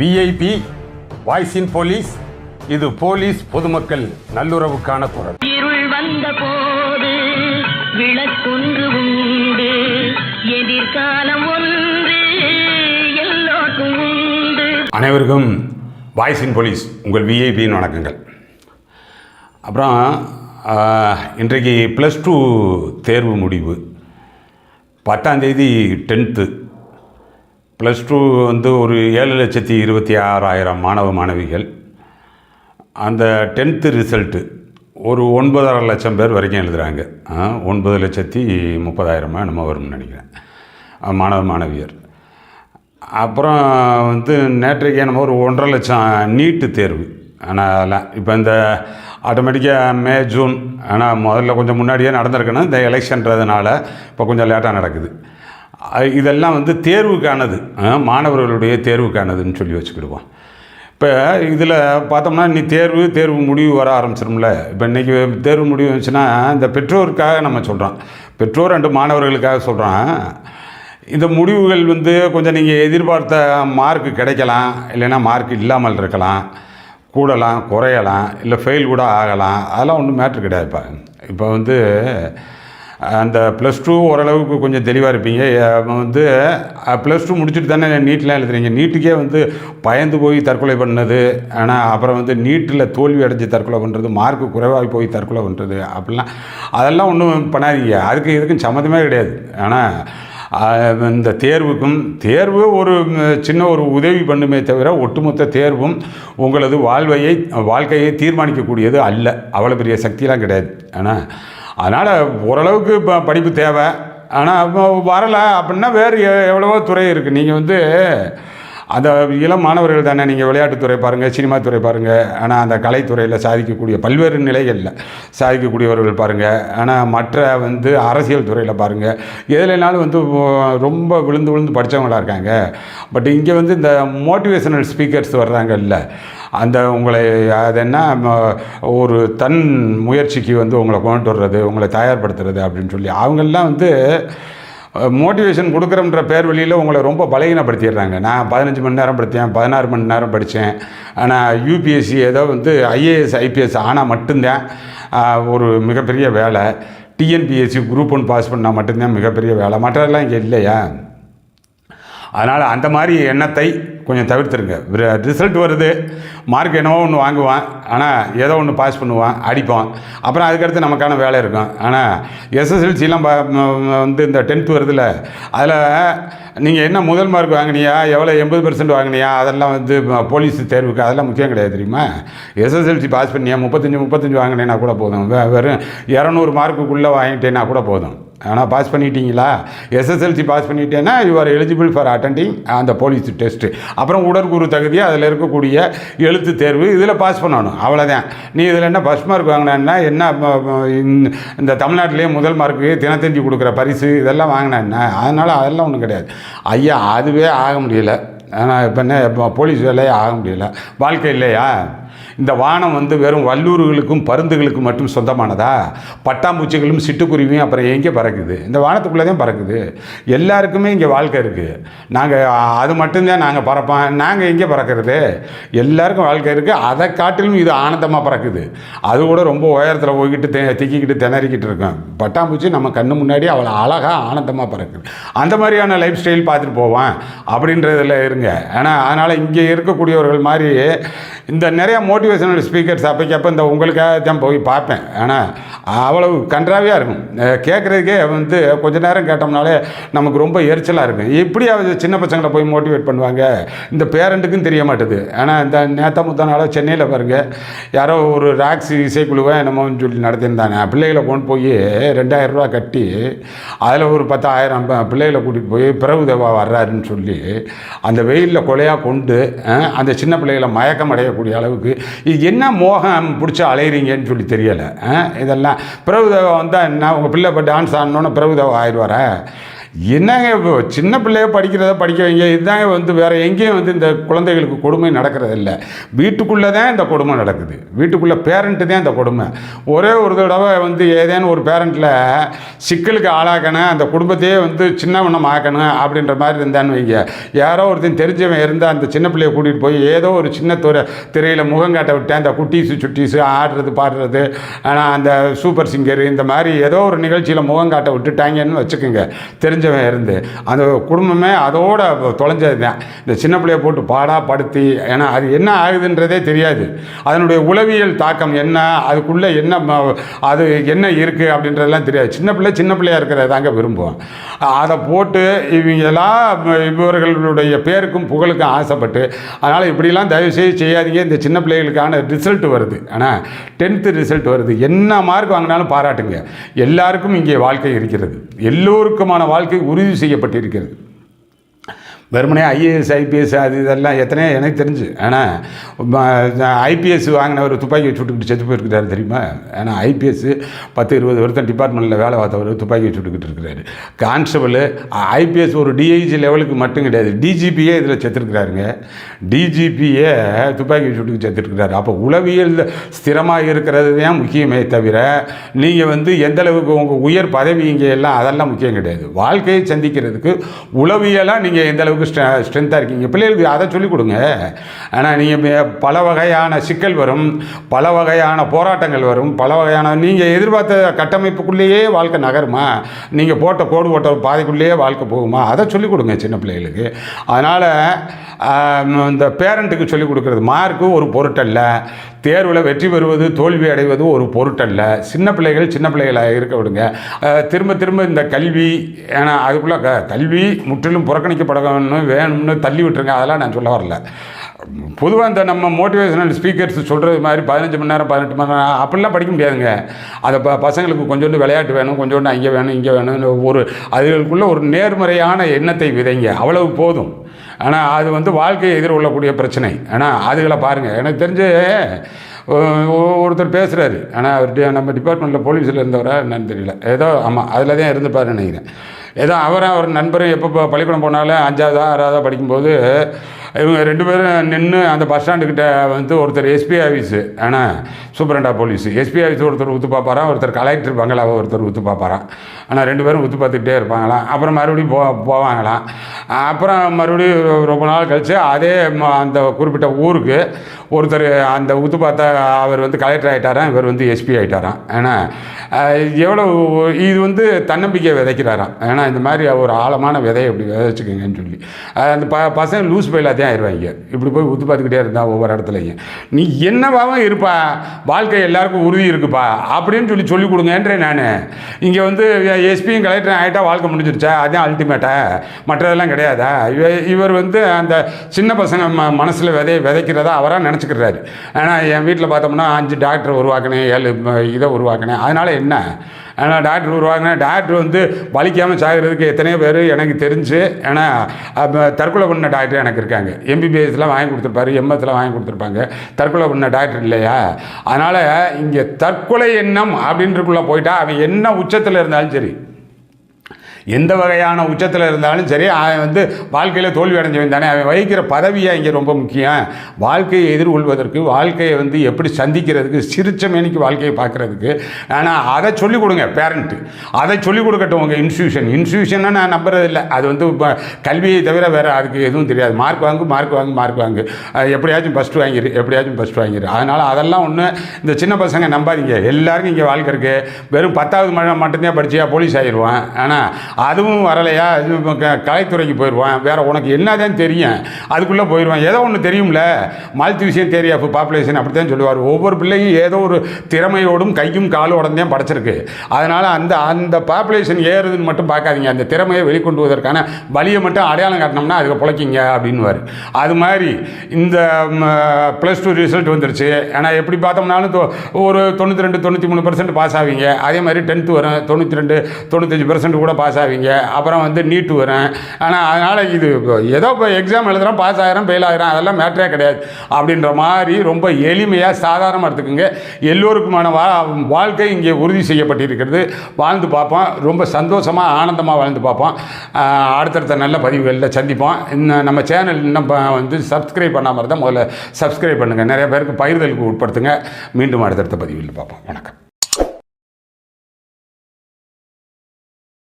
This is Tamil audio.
விஐபி வாய்ஸ் இன் போலீஸ் இது போலீஸ் பொதுமக்கள் நல்லுறவுக்கான குரல். இருள் வந்த போது விளக்கொன்று உண்டு. எதிர்காலம் ஒன்று எல்லோருக்கும் உண்டு. அனைவருக்கும் வாய்ஸ் இன் போலீஸ் உங்கள் விஐபியின் வணக்கங்கள். அப்புறம் இன்றைக்கு ப்ளஸ் டூ தேர்வு முடிவு. பத்தாந்தேதி டென்த்து ப்ளஸ் டூ வந்து ஒரு ஏழு லட்சத்தி இருபத்தி ஆறாயிரம் மாணவ மாணவிகள். அந்த டென்த்து ரிசல்ட்டு ஒரு ஒன்பதரை லட்சம் பேர் வரைக்கும் எழுதுகிறாங்க ஒன்பது லட்சத்தி முப்பதாயிரமா என்னமோ வரும்னு நினைக்கிறேன். மாணவ மாணவியர். அப்புறம் வந்து நேற்றைக்கு என்னமோ ஒரு ஒன்றரை லட்சம் நீட்டு தேர்வு. ஆனால் அதெல்லாம் இப்போ இந்த ஆட்டோமேட்டிக்காக மே ஜூன் ஆனால் முதல்ல கொஞ்சம் முன்னாடியே நடந்திருக்குன்னா இந்த எலெக்ஷன்றதுனால இப்போ கொஞ்சம் லேட்டாக நடக்குது. இதெல்லாம் வந்து தேர்வுக்கானது. மாணவர்களுடைய தேர்வுக்கானதுன்னு சொல்லி வச்சுக்கிடுவோம். இப்போ இதில் பார்த்தோம்னா நீ தேர்வு தேர்வு முடிவு வர ஆரம்பிச்சிடும்ல இப்போ இன்றைக்கி தேர்வு முடிவு வந்துச்சுன்னா இந்த பெற்றோருக்காக நம்ம சொல்கிறோம் பெற்றோர் ரெண்டு மாணவர்களுக்காக சொல்கிறோம் இந்த முடிவுகள் வந்து கொஞ்சம் நீங்கள் எதிர்பார்த்த மார்க் கிடைக்கலாம். இல்லைன்னா மார்க் இல்லாமல் இருக்கலாம். கூடலாம் குறையலாம். இல்லை ஃபெயில் கூட ஆகலாம். அதெல்லாம் ஒன்றும் மேட்ரு கிடையாதுப்பா. இப்போ வந்து அந்த ப்ளஸ் டூ ஓரளவுக்கு கொஞ்சம் தெளிவாக இருப்பீங்க. வந்து ப்ளஸ் டூ முடிச்சுட்டு தானே நீட்லாம் எழுதுறீங்க. நீட்டுக்கே வந்து பயந்து போய் தற்கொலை பண்ணது. ஆனால் அப்புறம் வந்து நீட்டில் தோல்வி அடைஞ்சு தற்கொலை பண்ணுறது மார்க்கு குறைவாகி போய் தற்கொலை பண்ணுறது அப்படிலாம் அதெல்லாம் ஒன்றும் பண்ணாதீங்க. அதுக்கு இதுக்கும் சம்மந்தமே கிடையாது. ஆனால் இந்த தேர்வுக்கும் தேர்வு ஒரு சின்ன ஒரு உதவி பண்ணுமே தவிர ஒட்டுமொத்த தேர்வும் உங்களது வாழ்வையை வாழ்க்கையை தீர்மானிக்கக்கூடியது அல்ல. அவ்வளோ பெரிய சக்தியெலாம் கிடையாது. ஆனால் அதனால் ஓரளவுக்கு இப்போ படிப்பு தேவை. ஆனால் வரலை அப்படின்னா வேறு எவ்வளவோ துறை இருக்குது நீங்கள் வந்து அந்த இளம் மாணவர்கள் தானே நீங்கள் விளையாட்டுத்துறை பாருங்கள் சினிமா துறை பாருங்கள் ஆனால் அந்த கலைத்துறையில் சாதிக்கக்கூடிய பல்வேறு நிலைகளில் சாதிக்கக்கூடியவர்கள் பாருங்கள் ஆனால் மற்ற வந்து அரசியல் துறையில் பாருங்கள் எதுலனாலும் வந்து ரொம்ப விழுந்து விழுந்து படித்தவங்களாக இருக்காங்க. பட் இங்கே வந்து இந்த மோட்டிவேஷனல் ஸ்பீக்கர்ஸ் வர்றாங்கல்ல அந்த உங்களை அது என்ன ஒரு தன் முயற்சிக்கு வந்து உங்களை கொண்டு வர்றது உங்களை தயார்படுத்துறது அப்படின்னு சொல்லி. அவங்கெல்லாம் வந்து மோட்டிவேஷன் கொடுக்குறன்ற பேர் வழியில் உங்களை ரொம்ப பலகீனப்படுத்திடுறாங்க. நான் பதினஞ்சு மணி நேரம் படித்தேன் பதினாறு மணி நேரம் படித்தேன். ஆனால் யூபிஎஸ்சி ஏதோ வந்து ஐஏஎஸ் ஐபிஎஸ் ஆனால் மட்டும்தான் ஒரு மிகப்பெரிய வேலை. டிஎன்பிஎஸ்சி குரூப் ஒன் பாஸ் பண்ணால் மட்டும்தான் மிகப்பெரிய வேலை. மற்றெல்லாம் இங்கே இல்லையா? அதனால் அந்த மாதிரி எண்ணத்தை கொஞ்சம் தவிர்த்துருங்க. ரிசல்ட் வருது. மார்க் என்னவோ ஒன்று வாங்குவான். ஆனால் ஏதோ ஒன்று பாஸ் பண்ணுவான் அடிப்பான். அப்புறம் அதுக்கடுத்து நமக்கான வேலை இருக்கும். ஆனால் எஸ்எஸ்எல்சிலாம் வந்து இந்த டென்த்து வருதுல்ல அதில் நீங்கள் என்ன முதல் மார்க் வாங்கினியா? எவ்வளோ எண்பது பர்சன்ட் வாங்கினியா? அதெல்லாம் வந்து போலீஸ் தேர்வுக்கு அதெல்லாம் முக்கியம் கிடையாது தெரியுமா? எஸ்எஸ்எல்சி பாஸ் பண்ணியா? முப்பத்தஞ்சு முப்பத்தஞ்சு வாங்கினேன்னா கூட போதும். வெறும் இரநூறு மார்க்குள்ளே வாங்கிட்டேன்னா கூட போதும். ஆனால் பாஸ் பண்ணிட்டீங்களா? எஸ்எஸ்எல்சி பாஸ் பண்ணிட்டேன்னா you are eligible for attending அந்த போலீஸ் டெஸ்ட்டு அப்புறம் உடற்கூறு தகுதி அதில் இருக்கக்கூடிய எழுத்து தேர்வு இதில் பாஸ் பண்ணணும். அவ்வளோதான் நீ இதில் என்ன ஃபஸ்ட் மார்க் வாங்கினேன்னா என்ன இந்த- இந்த தமிழ்நாட்டிலேயே முதல் மார்க்கு தினத்தஞ்சி கொடுக்குற பரிசு இதெல்லாம் வாங்கினேன்னா அதனால் அதெல்லாம் ஒன்றும் கிடையாது. ஐயா அதுவே ஆக முடியல. ஆனால் இப்போ என்ன இப்போ போலீஸ் வேலையே ஆக முடியல. வாழ்க்கை இல்லையா? இந்த வானம் வந்து வெறும் வல்லூர்களுக்கும் பருந்துகளுக்கும் மட்டும் சொந்தமானதா? பட்டாம்பூச்சிகளும் சிட்டுக்குருவியும் அப்புறம் எங்கே பறக்குது? இந்த வானத்துக்குள்ளே தான் பறக்குது. எல்லாருக்குமே இங்கே வாழ்க்கை இருக்குது நாங்கள் அது மட்டும்தான் நாங்கள் பறப்போம். நாங்கள் எங்கே பறக்கிறது? எல்லாருக்கும் வாழ்க்கை இருக்குது அதை காட்டிலும் இது ஆனந்தமாக பறக்குது. அது கூட ரொம்ப உயரத்தில் போய்கிட்டு தெ திக்கிக்கிட்டு திணறிக்கிட்டு இருக்கோம். பட்டாம்பூச்சி நம்ம கண்ணு முன்னாடி அவ்வளோ அழகாக ஆனந்தமாக பறக்குது. அந்த மாதிரியான லைஃப் ஸ்டைல் பார்த்துட்டு போவான் அப்படின்றதில் இருங்க. ஆனால் அதனால் இங்கே இருக்கக்கூடியவர்கள் மாதிரி இந்த நிறைய மோட்டிவேஷனல் ஸ்பீக்கர்ஸ் அப்போக்கப்போ இந்த உங்களுக்காக தான் போய் பார்ப்பேன். ஆனால் அவ்வளவு கன்றாவியாக இருக்கும். கேட்குறதுக்கே வந்து கொஞ்ச நேரம் கேட்டோம்னாலே நமக்கு ரொம்ப எரிச்சலாக இருக்கும். எப்படியாவது சின்ன பசங்களை போய் மோட்டிவேட் பண்ணுவாங்க? இந்த பேரண்ட்டுக்கும் தெரிய மாட்டுது. ஆனால் இந்த நேத்தா முத்த நாளாக சென்னையில் பாருங்கள் யாரோ ஒரு ராக்ஸ் இசைக்குழுவை என்னமோன்னு சொல்லி நடத்தியிருந்தாங்க. பிள்ளைகளை கொண்டு போய் ரெண்டாயிரம் ரூபா கட்டி அதில் ஒரு பத்தாயிரம் பிள்ளைகளை கூட்டிகிட்டு போய் பிரபுதேவா வர்றாருன்னு சொல்லி அந்த வெயிலில் கொலையாக கொண்டு அந்த சின்ன பிள்ளைகளை மயக்கம் அடையக்கூடிய அளவுக்கு இது என்ன மோகம் பிடிச்சி அலையிறீங்கன்னு சொல்லி தெரியலை இதெல்லாம் பிரபுதேவா வந்தால் என்ன உங்கள் பிள்ளை இப்போ டான்ஸ் ஆடணுன்னு பிரபுதேவா ஆயிடுவார? என்னங்க இப்போ சின்ன பிள்ளைய படிக்கிறத படிக்க வைங்க. இதுதாங்க வந்து வேறு எங்கேயும் வந்து இந்த குழந்தைகளுக்கு கொடுமை நடக்கிறதில்ல வீட்டுக்குள்ளே தான் இந்த கொடுமை நடக்குது. வீட்டுக்குள்ளே பேரண்ட்டு தான் இந்த கொடுமை. ஒரே ஒரு தடவை வந்து ஏதேனும் ஒரு பேரண்ட்டில் சிக்கலுக்கு ஆளாக்கணும் அந்த குடும்பத்தையே வந்து சின்னவனம் ஆக்கணும் அப்படின்ற மாதிரி இருந்தான்னு வைங்க. யாரோ ஒருத்தன் தெரிஞ்சவன் இருந்தால் அந்த சின்ன பிள்ளைய கூட்டிகிட்டு போய் ஏதோ ஒரு சின்ன துறை திரையில் முகம் காட்ட விட்டேன் அந்த குட்டீஸு சுட்டீஸு ஆடுறது பாடுறது ஆனால் அந்த சூப்பர் சிங்கர் இந்த மாதிரி ஏதோ ஒரு நிகழ்ச்சியில் முகம் காட்ட விட்டுட்டாங்கன்னு வச்சுக்கோங்க. தெரிஞ்சவன் இருந்து அந்த குடும்பமே அதோட தொலைஞ்சது தான் இந்த சின்ன பிள்ளைய போட்டு பாடா படுத்தி ஏன்னா அது என்ன ஆகுதுன்றதே தெரியாது. அதனுடைய உளவியல் தாக்கம் என்ன அதுக்குள்ளே என்ன அது என்ன இருக்குது அப்படின்றதெல்லாம் தெரியாது. சின்ன பிள்ளை சின்ன பிள்ளையா இருக்கிறத தாங்க விரும்புவோம் அதை போட்டு இவங்கெல்லாம் இவர்களுடைய பேருக்கும் புகழுக்கும் ஆசைப்பட்டு அதனால் இப்படிலாம் தயவு செய்து செய்யாதீங்க. இந்த சின்ன பிள்ளைகளுக்கான ரிசல்ட் வருது. ஆனால் டென்த்து ரிசல்ட் வருது. என்ன மார்க் வாங்கினாலும் பாராட்டுங்க. எல்லாருக்கும் இங்கே வாழ்க்கை இருக்கிறது. எல்லோருக்குமான வாழ்க்கை உறுதி செய்யப்பட்டிருக்கிறது. வெறுமனே ஐஏஎஸ் ஐபிஎஸ் அது இதெல்லாம் எத்தனையோ எனக்கு தெரிஞ்சு. ஆனால் ஐபிஎஸ் வாங்கினவர் துப்பாக்கி வச்சு விட்டுக்கிட்டு செத்து போயிருக்கிறாரு தெரியுமா? ஏன்னா ஐபிஎஸ் பத்து இருபது வருஷம் டிபார்ட்மெண்ட்டில் வேலை பார்த்தவர் துப்பாக்கி வச்சு விட்டுக்கிட்டு இருக்கிறாரு. கான்ஸ்டபிள் ஐபிஎஸ் ஒரு டிஐஜி லெவலுக்கு மட்டும் கிடையாது. டிஜிபியே இதில் செத்துருக்கிறாருங்க. டிஜிபியே துப்பாக்கி சுட்டுக்கு செத்துருக்கிறாரு. அப்போ உளவியல் ஸ்திரமாக இருக்கிறது தான் முக்கியமே தவிர நீங்கள் வந்து எந்தளவுக்கு உங்கள் உயர் பதவி இங்கே எல்லாம் அதெல்லாம் முக்கியம் கிடையாது. வாழ்க்கையை சந்திக்கிறதுக்கு உளவியலாக நீங்கள் எந்த அளவுக்கு ஸ்ட்ரென்த்தாக இருக்கீங்க. பிள்ளைகளுக்கு அதை சொல்லிக் கொடுங்க. ஆனால் நீங்கள் பல வகையான சிக்கல் வரும் பல வகையான போராட்டங்கள் வரும் பல வகையான நீங்கள் எதிர்பார்த்த கட்டமைப்புக்குள்ளேயே வாழ்க்கை நகருமா? நீங்கள் போட்ட கோடு போட்ட பாதைக்குள்ளேயே வாழ்க்கை போகுமா? அதை சொல்லிக் கொடுங்க சின்ன பிள்ளைகளுக்கு. அதனால் இந்த பேரண்ட்டுக்கு சொல்லிக் கொடுக்குறது மார்க்கு ஒரு பொருட்டல்ல தேர்வில் வெற்றி பெறுவது தோல்வி அடைவது ஒரு பொருட்டல்ல. சின்ன பிள்ளைகள் சின்ன பிள்ளைகளாக இருக்க விடுங்க. திரும்ப திரும்ப இந்த கல்வி ஏன்னா அதுக்குள்ளே க கல்வி முற்றிலும் பண்ணணும் வேணும்னு தள்ளி விட்டுருங்க அதெல்லாம் நான் சொல்ல வரல. பொதுவாக இந்த நம்ம மோட்டிவேஷனல் ஸ்பீக்கர்ஸ் சொல்கிறது மாதிரி பதினஞ்சு மணி நேரம் பதினெட்டு மணி நேரம் அப்படிலாம் படிக்க முடியாதுங்க. அதை ப பசங்களுக்கு கொஞ்சோண்டு விளையாட்டு வேணும் கொஞ்சோண்டு அங்கே வேணும் இங்கே வேணும்னு ஒரு அதுகளுக்குள்ள ஒரு நேர்மறையான எண்ணத்தை விதைங்க. அவ்வளவு போதும். ஆனால் அது வந்து வாழ்க்கையை எதிர்கொள்ளக்கூடிய பிரச்சனை. ஆனால் அதுகளை பாருங்கள் எனக்கு தெரிஞ்சு ஒருத்தர் பேசுகிறாரு ஆனால் அவர் நம்ம டிபார்ட்மெண்ட்டில் போலீஸில் இருந்தவரா என்னன்னு தெரியல. ஏதோ ஆமாம் அதில் தான் இருந்துப்பாருன்னு நினைக்கிறேன். ஏதோ அவரும் அவர் நண்பரும் எப்போ பள்ளிக்கூடம் போனாலும் அஞ்சாவதா ஆறாவதா படிக்கும்போது இவங்க ரெண்டு பேரும் நின்று அந்த பஸ் ஸ்டாண்டுக்கிட்ட வந்து ஒருத்தர் எஸ்பி ஆஃபீஸு ஆனால் சூப்பரண்டா போலீஸ் எஸ்பி ஆஃபீஸ் ஒருத்தர் ஊற்று பார்ப்பாராம் ஒருத்தர் கலெக்டர் பங்களாவை ஒருத்தர் ஊற்று பார்ப்பாராம் ஆனால் ரெண்டு பேரும் ஊற்று பார்த்துக்கிட்டே இருப்பாங்களாம். அப்புறம் மறுபடியும் போ போவாங்களாம். அப்புறம் மறுபடியும் ரொம்ப நாள் கழித்து அதே அந்த குறிப்பிட்ட ஊருக்கு ஒருத்தர் அந்த ஊற்று பார்த்தா அவர் வந்து கலெக்டர் ஆகிட்டாராம் இவர் வந்து எஸ்பி ஆகிட்டாராம் ஏன்னா எவ்வளோ இது வந்து தன்னம்பிக்கை விதைக்கிறாராம். ஏன்னா இந்த மாதிரி ஒரு ஆழமான விதையை இப்படி விதைச்சிக்கங்கன்னு சொல்லி. அந்த ப பசங்க லூஸ் பயிலாக தான் ஆயிடுவாங்க இப்படி போய் உத்து பார்த்துக்கிட்டே இருந்தா ஒவ்வொரு இடத்துலையும். நீ என்னவாகவும் இருப்பா. வாழ்க்கை எல்லாருக்கும் உறுதி இருக்குப்பா. அப்படின்னு சொல்லி சொல்லிக் கொடுங்கன்றேன் நான். இங்கே வந்து எஸ்பியும் கலெக்டர் ஆகிட்டா வாழ்க்கை முடிஞ்சிருச்சா? அதுதான் அல்டிமேட்டா மற்றதெல்லாம் கிடையாதா? இவ இவர் வந்து அந்த சின்ன பசங்க ம மனசில் விதை விதைக்கிறதா அவராக நினச்சிக்கிறாரு. ஆனால் என் வீட்டில் பார்த்தோம்னா அஞ்சு டாக்டர் உருவாக்கினேன் ஏழு இதை உருவாக்கினேன். அதனால் என்ன? ஆனால் டாக்டர் உருவாக்கினேன் டாக்டர் வந்து வலிக்காமல் சாகிறதுக்கு எத்தனையோ பேர் எனக்கு தெரிஞ்சு ஏன்னா தற்கொலை பண்ண டாக்டர் எனக்கு இருக்காங்க. எம்பிபிஎஸ்லாம் வாங்கி கொடுத்துருப்பாரு எம்எஸ்லாம் வாங்கி கொடுத்துருப்பாங்க. தற்கொலை பண்ண டாக்டர் இல்லையா? அதனால் இங்கே தற்கொலை எண்ணம் அப்படின்றக்குள்ளே போயிட்டா அவன் என்ன உச்சத்தில் இருந்தாலும் சரி எந்த வகையான உச்சத்தில் இருந்தாலும் சரி அவன் வந்து வாழ்க்கையில் தோல்வி அடைஞ்சவன் தானே. அவன் வகிக்கிற பதவியாக இங்கே ரொம்ப முக்கியம். வாழ்க்கையை எதிர்கொள்வதற்கு வாழ்க்கையை வந்து எப்படி சந்திக்கிறதுக்கு சிரிச்ச மேனிக்கு வாழ்க்கையை பார்க்குறதுக்கு. ஆனால் அதை சொல்லிக் கொடுங்க பேரண்ட்டு அதை சொல்லிக் கொடுக்கட்டும் உங்கள் இன்ஸ்டியூஷன் இன்ஸ்டியூஷனாக நான் நம்புறதில்லை அது வந்து இப்போ கல்வியை தவிர வேறு அதுக்கு எதுவும் தெரியாது. மார்க் வாங்கு மார்க் வாங்கு மார்க் வாங்கு. எப்படியாச்சும் ஃபஸ்ட்டு வாங்கிடு எப்படியாச்சும் ஃபஸ்ட் வாங்கிரு. அதனால் அதெல்லாம் ஒன்று இந்த சின்ன பசங்க நம்பாதீங்க. எல்லாருக்கும் இங்கே வாழ்க்கை இருக்குது வெறும் பத்தாவது மழை மட்டும்தான் படிச்சியா போலீஸ் ஆயிடுவான் ஆனால் அதுவும் வரலையா? க கலைத்துறைக்கு போயிடுவான் வேறு உனக்கு என்னதான் தெரியும்? அதுக்குள்ளே போயிடுவான் ஏதோ ஒன்று தெரியும்ல? மல்டி விஷயம் தெரியா இப்போ பாப்புலேஷன் அப்படி தான் சொல்லுவார். ஒவ்வொரு பிள்ளையும் ஏதோ ஒரு திறமையோடும் கையும் காலோடும் தான் படைச்சிருக்கு. அதனால் அந்த அந்த பாப்புலேஷன் ஏறுதுன்னு மட்டும் பார்க்காதீங்க. அந்த திறமையை வெளிக்கொண்டு வருவதற்கான வழியை மட்டும் அடையாளம் காட்டினோம்னா அதுக்கு பிழைக்கிங்க அப்படின்னுவார். அது மாதிரி இந்த ப்ளஸ் டூ ரிசல்ட் வந்துருச்சு. ஆனால் எப்படி பார்த்தோம்னாலும் தொ- ஒரு தொண்ணூற்றி ரெண்டு தொண்ணூற்றி மூணு பர்சன்ட் பாஸ் ஆவீங்க. அதே மாதிரி டென்த்து வரும் தொண்ணூற்றி ரெண்டு தொண்ணூத்தஞ்சு பர்சன்ட் கூட பாஸ் ஆவீங்க அப்புறம் வந்து நீட்டு வரும் ஆனால் அதனால் இது இப்போ ஏதோ இப்போ எக்ஸாம் எழுதுகிறோம் பாஸ் ஆகிறோம் ஃபெயில் ஆகிறோம் அதெல்லாம் மேட்டரே கிடையாது. அப்படின்ற மாதிரி ரொம்ப எளிமையாக சாதாரணமாக எடுத்துக்கோங்க. எல்லோருக்குமான வா வாழ்க்கை இங்கே உறுதி செய்யப்பட்டிருக்கிறது. வாழ்ந்து பார்ப்போம். ரொம்ப சந்தோஷமாக ஆனந்தமாக வாழ்ந்து பார்ப்போம். அடுத்தடுத்த நல்ல பதிவுகளில் சந்திப்போம். இன்னும் நம்ம சேனல் இன்னும் வந்து சப்ஸ்கிரைப் பண்ணாமல் இருந்தால் முதல்ல சப்ஸ்கிரைப் பண்ணுங்கள் நிறைய பேருக்கு பகிர்தலுக்கு உட்படுத்துங்க. மீண்டும் அடுத்தடுத்த பதிவில் பார்ப்போம். வணக்கம்.